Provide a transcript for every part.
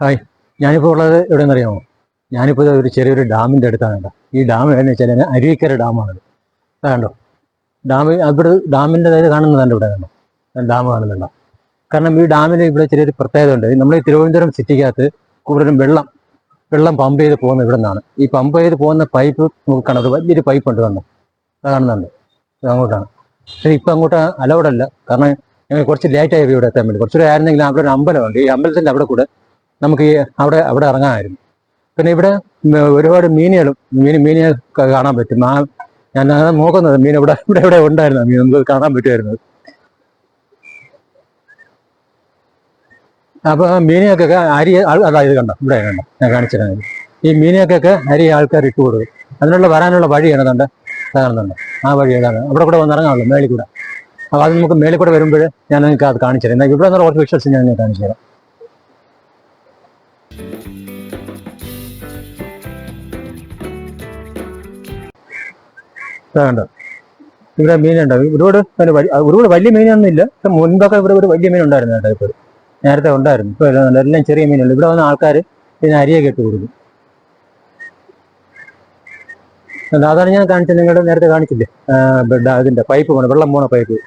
Hi. ഞാനിപ്പോൾ ഉള്ളത് എവിടെയെന്ന് അറിയാമോ ഞാനിപ്പോൾ ഒരു ചെറിയൊരു ഡാമിന്റെ അടുത്താണ് കേട്ടോ. ഈ ഡാം എവിടെയെന്ന് വെച്ചാൽ അരുവിക്കര ഡാമാണത്. അതാ കണ്ടോ? ഡാം അവിടെ ഡാമിന്റെ അതായത് കാണുന്നതാണ് ഇവിടെ കണ്ടോ? ഡാം കാണുന്നുണ്ടോ. കാരണം ഈ ഡാമിൽ ഇവിടെ ചെറിയൊരു പ്രത്യേകത ഉണ്ട് നമ്മൾ ഈ തിരുവനന്തപുരം സിറ്റിക്കകത്ത് കൂടുതലും വെള്ളം വെള്ളം പമ്പ് ചെയ്ത് പോകുന്ന ഇവിടെ നിന്നാണ്. ഈ പമ്പ് ചെയ്ത് പോകുന്ന പൈപ്പ് നോക്കണം. ഒരു വലിയൊരു പൈപ്പ് ഉണ്ട് കണ്ടോ? അത് കാണുന്നുണ്ട്. അങ്ങോട്ടാണ്. പക്ഷേ ഇപ്പം അങ്ങോട്ട് അലവിടല്ല കാരണം ഞങ്ങൾ കുറച്ച് ലേറ്റായി ഇവിടെ എത്താൻ വേണ്ടി. കുറച്ചുകൂടെ ആയിരുന്നെങ്കിൽ അവിടെ ഒരു അമ്പലമുണ്ട് ഈ അമ്പലത്തിന്റെ അവിടെ കൂടെ നമുക്ക് ഈ അവിടെ അവിടെ ഇറങ്ങാമായിരുന്നു. പിന്നെ ഇവിടെ ഒരുപാട് മീനുകളും മീൻ മീനെ കാണാൻ പറ്റും. ആ ഞാൻ അങ്ങനെ നോക്കുന്നത് മീൻ ഇവിടെ ഇവിടെ ഇവിടെ ഉണ്ടായിരുന്നു. മീൻ നമുക്ക് കാണാൻ പറ്റുമായിരുന്നു. അപ്പൊ ആ മീനെയൊക്കെ അരി അതാ ഇത് കണ്ടോ? ഇവിടെ കണ്ടോ? ഞാൻ കാണിച്ചിരുന്നത്. ഈ മീനെയൊക്കെ അരി ആൾക്കാർ ഇട്ട് കൊടുക്കും. അതിനുള്ള വരാനുള്ള വഴിയാണ് കണ്ട്? കാണുന്നുണ്ട്. ആ വഴി ഏതാണ്? അവിടെ കൂടെ വന്ന് ഇറങ്ങാമല്ലോ മേളിൽ കൂടെ. അപ്പോൾ അത് നമുക്ക് മേളിൽ കൂടെ വരുമ്പോൾ ഞാൻ നിങ്ങൾക്ക് അത് കാണിച്ചു തരാം ഇവിടെ നിന്ന് കുറച്ച് വിശ്വസിച്ച് ഞാൻ കാണിച്ചു തരാം കണ്ടോ ഇവിടെ മീനുണ്ടാവും ഒരുപാട് ഒരുപാട് വലിയ മീനൊന്നും ഇല്ല. മുൻപൊക്കെ ഇവിടെ ഒരു വലിയ മീൻ ഉണ്ടായിരുന്നു കേട്ടോ ഇപ്പോൾ നേരത്തെ ഉണ്ടായിരുന്നു. ഇപ്പോൾ എല്ലാം ചെറിയ മീനുള്ളൂ ഇവിടെ വന്ന ആൾക്കാർ ഇതിന് അരിയൊക്കെ ഇട്ട് കൊടുക്കും. അതാണ് ഞാൻ കാണിച്ചത്. നിങ്ങളുടെ നേരത്തെ കാണിച്ചില്ലേ? ഇതിന്റെ പൈപ്പ് പോണ വെള്ളം പോണ പൈപ്പ്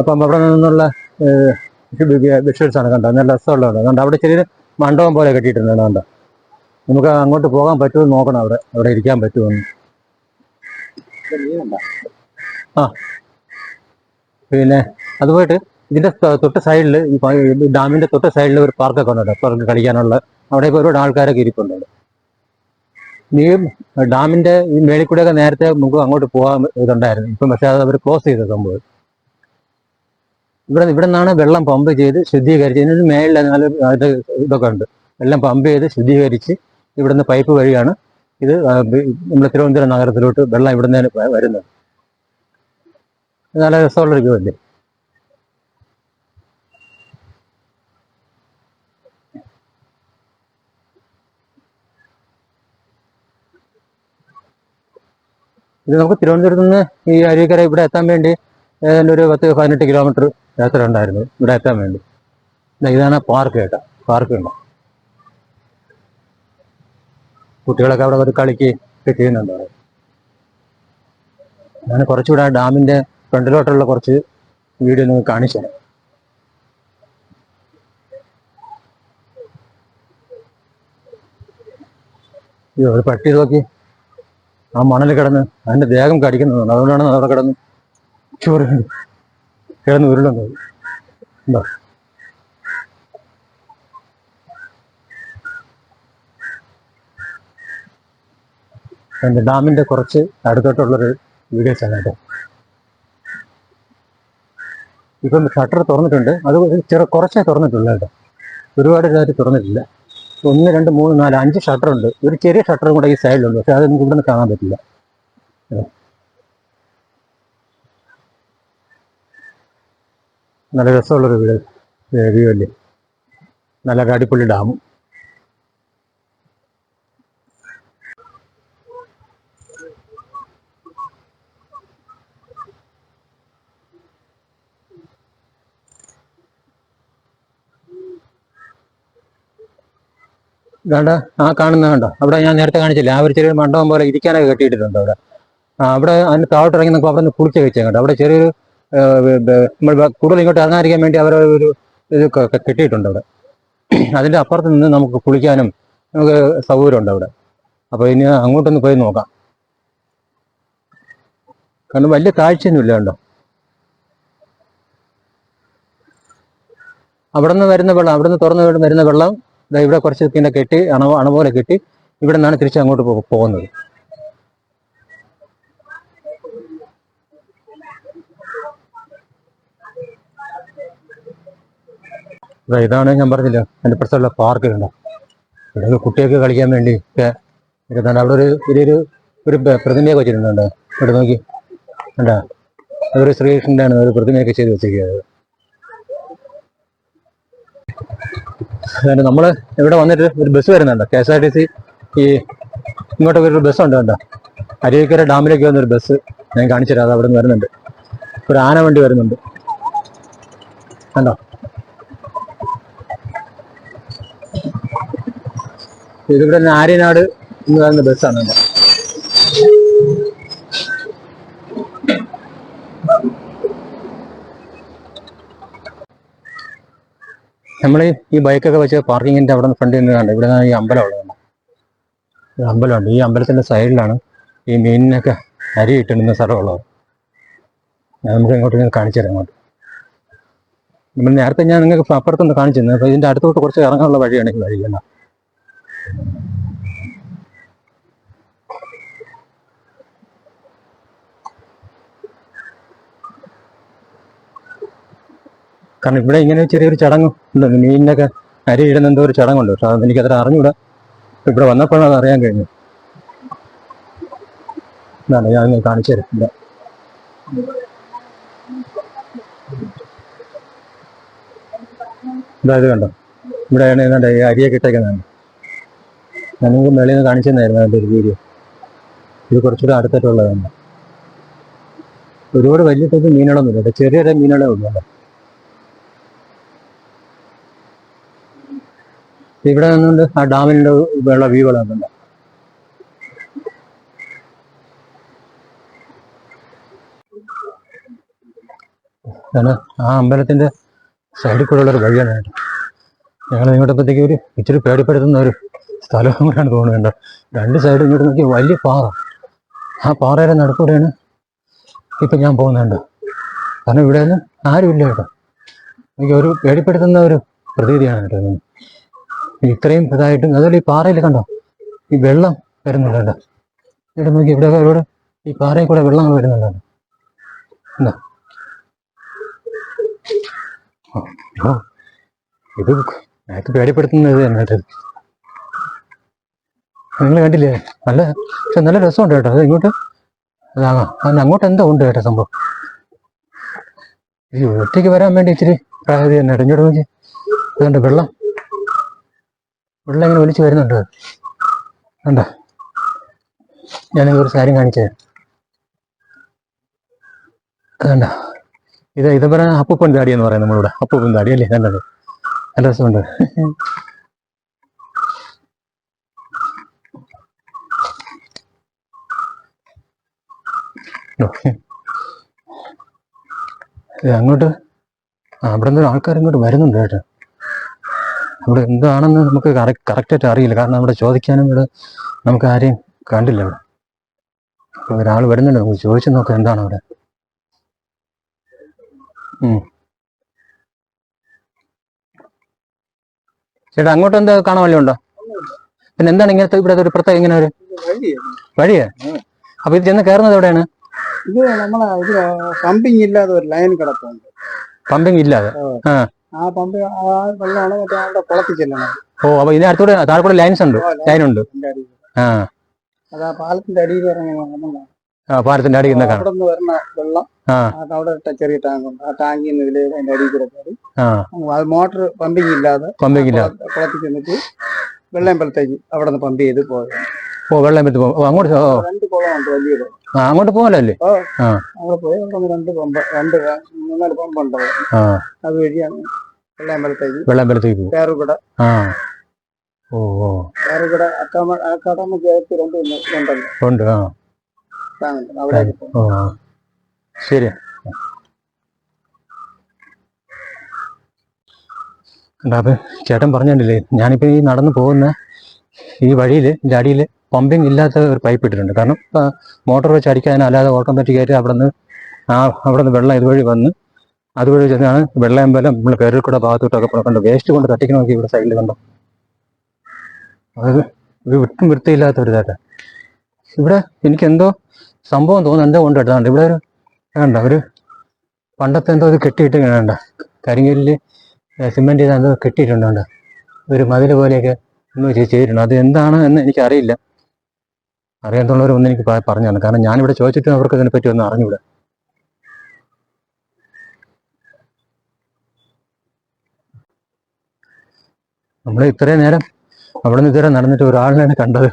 അപ്പം അവിടെ നിന്നുള്ള വിഷ്വൽസ് ആണ് കണ്ടോ? നല്ല രസമുള്ളതാണ്. കണ്ടോ അവിടെ ചെറിയ മണ്ഡപം പോലെ കെട്ടിയിട്ടുണ്ട് കണ്ടോ? നമുക്ക് അങ്ങോട്ട് പോകാൻ പറ്റുമോ നോക്കണം അവിടെ. അവിടെ ഇരിക്കാൻ പറ്റുമെന്ന് ആ. പിന്നെ അത് പോയിട്ട് ഇതിന്റെ തൊട്ട് സൈഡിൽ ഈ ഡാമിന്റെ തൊട്ട് സൈഡിൽ ഒരു പാർക്കൊക്കെ ഉണ്ട് പാർക്ക് കളിക്കാനുള്ള. അവിടെ ഒരുപാട് ആൾക്കാരൊക്കെ ഇരിപ്പുണ്ട്. ഈ ഡാമിന്റെ ഈ മേളിൽ കൂടെയൊക്കെ നേരത്തെ നമുക്ക് അങ്ങോട്ട് പോകാൻ ഇതുണ്ടായിരുന്നു. ഇപ്പം പക്ഷെ അത് അവർ ക്ലോസ് ചെയ്ത സംഭവം. ഇവിടെ ഇവിടെ നിന്നാണ് വെള്ളം പമ്പ് ചെയ്ത് ശുദ്ധീകരിച്ച് ഇതിന് മേളിൽ നാല് ഇതൊക്കെ ഉണ്ട്. വെള്ളം പമ്പ് ചെയ്ത് ശുദ്ധീകരിച്ച് ഇവിടുന്ന് പൈപ്പ് വഴിയാണ് ഇത് നമ്മൾ തിരുവനന്തപുരം നഗരത്തിലോട്ട് വെള്ളം ഇവിടുന്ന് വരുന്നത്. നല്ല രസമുള്ളൊരു വ്യൂ അല്ലേ? ഇത് നമുക്ക് തിരുവനന്തപുരത്ത് നിന്ന് ഈ അരുവിക്കര ഇവിടെ എത്താൻ വേണ്ടി ഏതാണ്ട് ഒരു പത്ത് പതിനെട്ട് കിലോമീറ്റർ യാത്ര ഉണ്ടായിരുന്നു ഇവിടെ എത്താൻ വേണ്ടി. ഇതാണ് പാർക്ക് കേട്ടോ പാർക്ക് ഉണ്ട് കുട്ടികളൊക്കെ അവിടെ ഒരു കളിക്ക് ഒക്കെ ചെയ്യുന്നുണ്ട് അവിടെ ഞാൻ കുറച്ചുകൂടെ ഡാമിന്റെ ഫ്രണ്ടിലോട്ടുള്ള കുറച്ച് വീഡിയോ നിങ്ങൾ കാണിച്ചു തരാം. അയ്യോ ഒരു പട്ടി നോക്കി. ആ മണൽ കിടന്ന് അതിന്റെ ദേഹം കടിക്കുന്നതാണ് അതുകൊണ്ടാണ് അവിടെ കിടന്ന് ചോറ് കിടന്ന് ഉരുളുന്നത്. എന്താ അതിന്റെ ഡാമിന്റെ കുറച്ച് അടുത്തോട്ടുള്ളൊരു വീഡിയോസ് ആണ് കേട്ടോ. ഇപ്പം ഷട്ടർ തുറന്നിട്ടുണ്ട്. അത് ചെറു കുറച്ചേ തുറന്നിട്ടുള്ളൂ കേട്ടോ. ഒരുപാട് ഇതായിട്ട് തുറന്നിട്ടില്ല. ഒന്ന് രണ്ട് മൂന്ന് നാല് അഞ്ച് ഷട്ടർ ഉണ്ട് ഒരു ചെറിയ ഷട്ടറും കൂടെ ഈ സൈഡിലുണ്ട്. പക്ഷെ അത് ഇവിടുന്ന് കാണാൻ പറ്റില്ല. നല്ല രസമുള്ളൊരു വീട് വ്യൂ അല്ലേ? നല്ല അടിപൊളി ഡാമും. വേണ്ട ആ കാണുന്ന കണ്ടോ? അവിടെ ഞാൻ നേരത്തെ കാണിച്ചില്ല? ആ ഒരു ചെറിയൊരു മണ്ഡപം പോലെ ഇരിക്കാനൊക്കെ കെട്ടിയിട്ടുണ്ട് അവിടെ. അവിടെ അതിന് താഴോട്ട് ഇറങ്ങി നമുക്ക് അവിടെ നിന്ന് കുളിച്ച വെച്ചേ കണ്ടോ? അവിടെ ചെറിയൊരു നമ്മൾ കൂടുതൽ ഇങ്ങോട്ട് ഇറങ്ങാതിരിക്കാൻ വേണ്ടി അവർ ഒരു ഇത് കെട്ടിയിട്ടുണ്ട് അവിടെ. അതിന്റെ അപ്പുറത്ത് നിന്ന് നമുക്ക് കുളിക്കാനും നമുക്ക് സൗകര്യമുണ്ട് അവിടെ. അപ്പോൾ ഇനി അങ്ങോട്ടൊന്ന് പോയി നോക്കാം. കാരണം വലിയ താഴ്ചയൊന്നുമില്ല കണ്ടോ? അവിടെ നിന്ന് വരുന്ന വെള്ളം അവിടെ നിന്ന് തുറന്നു വരുന്ന വെള്ളം ദാ ഇവിടെ കുറച്ച് പിന്നെ കെട്ടി അണ അണ കെട്ടി ഇവിടെ നിന്നാണ് തിരിച്ച് അങ്ങോട്ട് പോകുന്നത്. ഇതാണ് ഞാൻ പറഞ്ഞില്ല എന്റെ പ്രശ്നമുള്ള പാർക്ക് കണ്ടോ ഇവിടെ കുട്ടികൾക്ക് കളിക്കാൻ വേണ്ടി ഒക്കെ ഇരുന്നുണ്ട് അവിടെ ഒരു വലിയൊരു ഒരു പ്രതിമയൊക്കെ വെച്ചിട്ടുണ്ട് ഇവിടെ നോക്കി. കണ്ടോ? അതൊരു ശ്രീകൃഷ്ണന്റെ ആണ് ഒരു പ്രതിമയൊക്കെ ചെയ്ത് വെച്ചിരിക്കുന്നത്. അതുകൊണ്ട് നമ്മൾ ഇവിടെ വന്നിട്ട് ഒരു ബസ് വരുന്നുണ്ട്. K S R T C ഈ ഇങ്ങോട്ടൊക്കെ ഒരു ബസ് ഉണ്ട് കണ്ടോ? അരുവിക്കര ഡാമിലേക്ക് വന്നൊരു ബസ് ഞാൻ കാണിച്ചു തരാം. അത് അവിടെ നിന്ന് വരുന്നുണ്ട്. ഒരു ആന വണ്ടി വരുന്നുണ്ട്. കണ്ടോ? ഇതിവിടെ ആര്യനാട് എന്ന് പറയുന്ന ബസ്സാണ് കണ്ടോ? നമ്മൾ ഈ ബൈക്കൊക്കെ വെച്ച് പാർക്കിങ്ങിന്റെ അവിടെ ഫ്രണ്ടിൽ നിന്ന് കണ്ടു ഇവിടെ നിന്ന് ഈ അമ്പലം ഉള്ളത് ഈ അമ്പലമുണ്ട്. ഈ അമ്പലത്തിന്റെ സൈഡിലാണ് ഈ മീനിനൊക്കെ അരി ഇട്ടിടുന്ന സ്ഥലമുള്ളത്. നമുക്ക് ഇങ്ങോട്ട് ഇങ്ങനെ കാണിച്ചു തരാം അങ്ങോട്ട് നമ്മൾ നേരത്തെ ഞാൻ നിങ്ങൾക്ക് അപ്പുറത്തൊന്ന് കാണിച്ചു തന്നെ അപ്പോൾ ഇതിന്റെ അടുത്തോട്ട് കുറച്ച് ഇറങ്ങാനുള്ള വഴിയാണ് ഈ കാരണം ഇവിടെ ഇങ്ങനെ ചെറിയൊരു ചടങ്ങ് ഉണ്ട്. മീനിനൊക്കെ അരി ഇടുന്ന എന്തോ ഒരു ചടങ്ങുണ്ട്. പക്ഷെ അത് എനിക്കത്ര അറിഞ്ഞൂടാ. ഇവിടെ വന്നപ്പോഴാണ് അത് അറിയാൻ കഴിഞ്ഞു എന്നാണ് ഞാൻ കാണിച്ചു തരാം. ഇതാ. ഇതാ ഇത് കണ്ടോ? ഇവിടെയാണ് ഏതാണ്ട് അരിയൊക്കെ ഇട്ടേക്കുന്നതാണ് നിങ്ങൾക്ക് മേളിൽ നിന്ന് കാണിച്ചു തന്നായിരുന്നു അതിന്റെ ഒരു വീഡിയോ. ഇത് കുറച്ചുകൂടെ അടുത്തിട്ടുള്ളതാണ് ഒരുപാട് വലിയ ടൈപ്പ് മീനുകളൊന്നുമില്ല. ചെറിയ ചെറിയ മീനുകളേ ഉള്ളൂ ഇവിടെ നിന്നുകൊണ്ട് ആ ഡാമിന്റെ വെള്ള വ്യൂ കാരണം ആ അമ്പലത്തിന്റെ സൈഡിൽ കൂടെ ഉള്ളൊരു വഴിയാണ് ഞങ്ങൾ ഇങ്ങോട്ടപ്പോഴത്തേക്ക് ഒരു ഇച്ചിരി പേടിപ്പെടുത്തുന്ന ഒരു സ്ഥലം കൂടെയാണ് തോന്നുന്നുണ്ട് രണ്ട് സൈഡും ഇങ്ങോട്ട് നോക്കി വലിയ പാറ. ആ പാറയുടെ നടുക്കൂടെയാണ് ഇപ്പം ഞാൻ പോകുന്നുണ്ട് കാരണം ഇവിടെ ഒന്നും ആരുമില്ല കേട്ടോ. എനിക്ക് ഒരു പേടിപ്പെടുത്തുന്ന ഒരു പ്രതീതിയാണ് കേട്ടോ. ഇത്രയും ഇതായിട്ടും അതുപോലെ ഈ പാറയിൽ കണ്ടോ? ഈ വെള്ളം വരുന്നുണ്ട് കേട്ടോ ഇവിടെ നോക്കി ഇവിടെ ഇവിടെ ഈ പാറയിൽ കൂടെ വെള്ളം വരുന്നുണ്ട് എന്താ ഇത്. ഞങ്ങൾക്ക് പേടിപ്പെടുത്തുന്നത് തന്നെ കേട്ടോ നിങ്ങൾ കണ്ടില്ലേ? നല്ല പക്ഷെ നല്ല രസമുണ്ട് കേട്ടോ. അത് ഇങ്ങോട്ട് അതാകാം അതിന് അങ്ങോട്ട് എന്തോ ഉണ്ട് കേട്ടോ സംഭവം. ഈ ഒറ്റയ്ക്ക് വരാൻ വേണ്ടി ഇച്ചിരി പ്രായതി തന്നെ ഇങ്ങോട്ട് നോക്കി. അതുകൊണ്ട് വെള്ളം. വെള്ളം ഇങ്ങനെ ഒലിച്ച് വരുന്നുണ്ട്. കണ്ടോ? ഞാൻ ഒരു കാര്യം കാണിച്ചേ അതണ്ട ഇത് ഇത് പറയാൻ അപ്പൂപ്പൻ താടി എന്ന് പറയാം നമ്മളിവിടെ. അപ്പൂപ്പൻ താടി അല്ലേ? നല്ലത്. നല്ല രസമുണ്ട്. അങ്ങോട്ട് അവിടെ നിന്ന് ആൾക്കാർ ഇങ്ങോട്ട് വരുന്നുണ്ട് കേട്ടോ. അവിടെ എന്താണെന്ന് നമുക്ക് കറക്റ്റായിട്ട് അറിയില്ല. കാരണം അവിടെ ചോദിക്കാനും ഇവിടെ നമുക്ക് ആരെയും കണ്ടില്ല ഇവിടെ. ഒരാൾ വരുന്നുണ്ട്. നമുക്ക് ചോദിച്ചു നോക്കാം എന്താണ് അവിടെ. ചേട്ടാ അങ്ങോട്ട് എന്താ കാണാൻ വല്ല ഉണ്ടോ? പിന്നെ എന്താണ് ഇങ്ങനത്തെ ഇവിടെ ഒരു പ്രത്യേക ഇങ്ങനെ ഒരു വഴിയേ? അപ്പൊ ഇത് ചെന്ന് കയറുന്നത് എവിടെയാണ്? ഇത് നമ്മളെ ഇത് പമ്പിങ് ഇല്ലാതെ ഒരു ലൈൻ കിടപ്പുണ്ട്. പമ്പിങ് ഇല്ലാതെ. ആ. പമ്പ് ആ വെള്ളമാണ് മറ്റേ ആളുടെ കുളത്തിൽ ചെല്ലണം ഓ അപ്പൊ ഇതിന് അടുത്തൂടെ താഴെ ലൈൻസ് ഉണ്ട്. ലൈൻ ഉണ്ട്. ആ. അത് ആ പാലത്തിന്റെ അടിയിൽ ഇറങ്ങി ആ, പാലത്തിന്റെ അടിയിൽ നിന്ന് അവിടെ നിന്ന് വരുന്ന വെള്ളം ആ. അവിടെ ഇട്ട ചെറിയ ടാങ്ക് ഉണ്ട്. ആ ടാങ്കിൽ നിന്ന് ഇതിലെ അതിന്റെ അടിയിൽ കൂടെ കയറി. ആ. അത് മോട്ടർ പമ്പിങ് ഇല്ലാതെ പമ്പിങ് ഇല്ലാതെ. കുള- കുളത്തിൽ ചെന്നിട്ട് വെള്ളയമ്പലത്തേക്ക് അവിടെ നിന്ന് പമ്പ് ചെയ്ത് പോയത് ഓ വെള്ളം പറ്റി പോകും അങ്ങോട്ട് രണ്ട് കുളമുണ്ട് വലിയ ആ അങ്ങോട്ട് പോകാനല്ലേ ആ അവിടെ പോയി. അവിടെ രണ്ട് പമ്പ് രണ്ട് മൂന്നാൽ. ആ. അത് ഓ ഓ. അക്കാമ ചേർത്ത് രണ്ട് ഉണ്ടല്ലോ. ഉണ്ട് ആ. അവിടെ ഓ ശരി. അപ്പൊ ചേട്ടൻ പറഞ്ഞില്ലേ ഞാനിപ്പോ ഈ നടന്നു പോകുന്ന ഈ വഴിയിൽ അടിയിൽ പമ്പിങ് ഇല്ലാത്ത ഒരു പൈപ്പ് ഇട്ടിട്ടുണ്ട്. കാരണം മോട്ടോർ വെച്ച് അടിക്കാൻ അല്ലാതെ ഓട്ടോമാറ്റിക് ആയിട്ട് അവിടെ നിന്ന് ആ അവിടെ നിന്ന് വെള്ളം ഇതുവഴി വന്ന് അതുവഴി ചെന്നാണ് വെള്ളയമ്പലം നമ്മൾ പേരിൽ കൂടെ ഭാഗത്തോട്ടൊക്കെ കണ്ടോ? വേസ്റ്റ് കൊണ്ട് തട്ടിക്കണമെങ്കിൽ ഇവിടെ സൈഡിൽ കണ്ടോ? അത് വിട്ടും വൃത്തിയില്ലാത്ത ഒരു ഇതായിട്ട്. ഇവിടെ എനിക്കെന്തോ സംഭവം തോന്നുന്നു. എന്തോ കൊണ്ട് എടുത്താണ്ട് ഇവിടെ ഒരു വേണ്ട ഒരു പണ്ടത്തെ എന്തോ ഇത് കെട്ടിയിട്ട് വേണ്ട കരിങ്കല്ലിൽ സിമെന്റ് ചെയ്ത് എന്തോ കെട്ടിയിട്ടുണ്ട്? ഒരു മതിൽ പോലെയൊക്കെ ചെയ്ത് ചെയ്തിട്ടുണ്ട് അത് എന്താണ് എന്ന് എനിക്ക് അറിയില്ല അറിയാത്തുള്ളവർ ഒന്ന് എനിക്ക് പറഞ്ഞാണ് കാരണം ഞാനിവിടെ ചോദിച്ചിട്ടും അവർക്ക് ഇതിനെപ്പറ്റി ഒന്ന് അറിഞ്ഞൂടെ. നമ്മൾ ഇത്രയും നേരം അവിടെ നിന്ന് ഇതുവരെ നടന്നിട്ട് ഒരാളിനാണ് കണ്ടത്.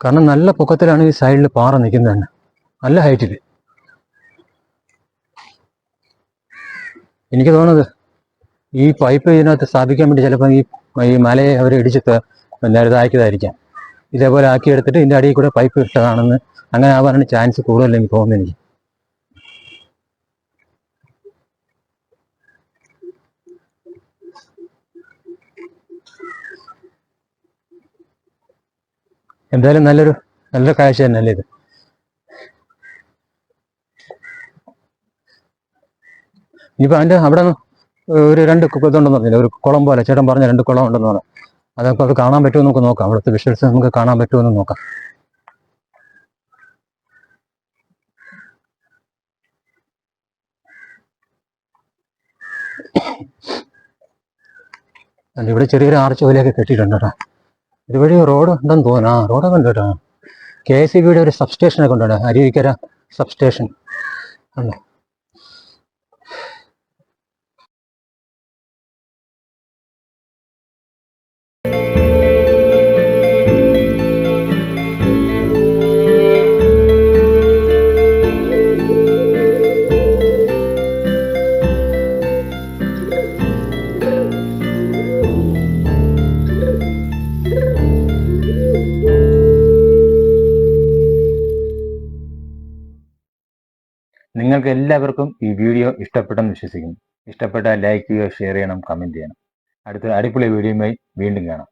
കാരണം നല്ല പൊക്കത്തിലാണ് ഈ സൈഡിൽ പാറ നിൽക്കുന്നത് തന്നെ നല്ല ഹൈറ്റിൽ എനിക്ക് തോന്നുന്നത് ഈ പൈപ്പ് ഇതിനകത്ത് സ്ഥാപിക്കാൻ വേണ്ടി ചിലപ്പോൾ ഈ ഈ മലയെ അവർ ഇടിച്ച് ഇതാക്കിയതായിരിക്കാം ഇതേപോലെ ആക്കിയെടുത്തിട്ട് ഇതിന്റെ അടിയിൽ കൂടെ പൈപ്പ് ഇട്ടതാണെന്ന് അങ്ങനെ ആവാനാണ് ചാൻസ് കൂടുതൽ എനിക്ക് തോന്നുന്നു എനിക്ക്. എന്തായാലും നല്ലൊരു നല്ലൊരു കാഴ്ച തന്നെയല്ലേ ഇത്? ഇനിയിപ്പോൾ അതിന്റെ അവിടെ ഒരു രണ്ട് ഇതുണ്ടെന്ന് പറഞ്ഞില്ല? ഒരു കുളം പോലെ. ചേട്ടൻ പറഞ്ഞ രണ്ട് കുളം ഉണ്ടെന്ന് പറഞ്ഞു. അതൊക്കെ അത് കാണാൻ പറ്റുമോ നമുക്ക് നോക്കാം. അവിടുത്തെ വിഷ്വൽസ് നമുക്ക് കാണാൻ പറ്റുമോ എന്ന് നോക്കാം. അല്ല, ഇവിടെ ചെറിയൊരു ആർച്ച് പോലെയൊക്കെ കെട്ടിയിട്ടുണ്ട് കേട്ടോ. ഇതുവഴി റോഡ് ഉണ്ടെന്ന് തോന്നുന്നു. ആ റോഡൊക്കെ ഉണ്ട് കേട്ടോ. കെ എസ് സി ബിയുടെ ഒരു സബ്സ്റ്റേഷനൊക്കെ ഉണ്ട് കേട്ടോ. അരുവിക്കര സബ്സ്റ്റേഷൻ ഉണ്ട്. നിങ്ങൾക്ക് എല്ലാവർക്കും ഈ വീഡിയോ ഇഷ്ടപ്പെട്ടെന്ന് വിശ്വസിക്കുന്നു. ഇഷ്ടപ്പെട്ടാൽ ലൈക്ക് ചെയ്യുക ഷെയർ ചെയ്യണം കമന്റ് ചെയ്യണം. അടുത്ത അടിപൊളി വീഡിയോയുമായി വീണ്ടും കാണാം.